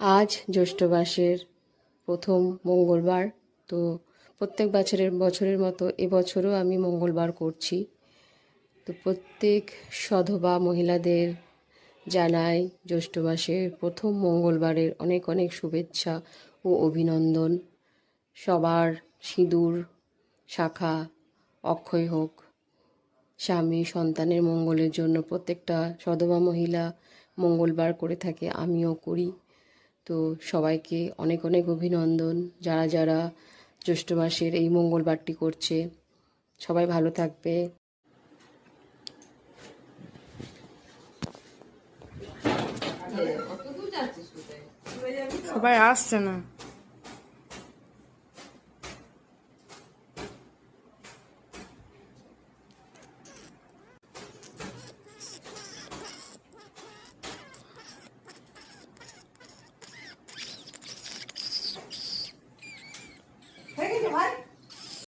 আজ জ্যৈষ্ঠ মাসের প্রথম মঙ্গলবার, তো প্রত্যেক বছরের বছরের মতো এবছরও আমি মঙ্গলবার করছি। তো প্রত্যেক সধবা মহিলাদের জানাই জ্যৈষ্ঠ মাসের প্রথম মঙ্গলবারের অনেক অনেক শুভেচ্ছা ও অভিনন্দন। সবার সিঁদুর, শাখা, অক্ষয় হোক, স্বামী সন্তানের মঙ্গলের জন্য প্রত্যেকটা সধবা মহিলা মঙ্গলবার করে থাকে, আমিও করি। তো সবাইকে অনেক অনেক অভিনন্দন। যারা যারা জ্যৈষ্ঠ মাসের এই মঙ্গলবারটি করছে, সবাই ভালো থাকবে। সবাই আসছে না। ভাই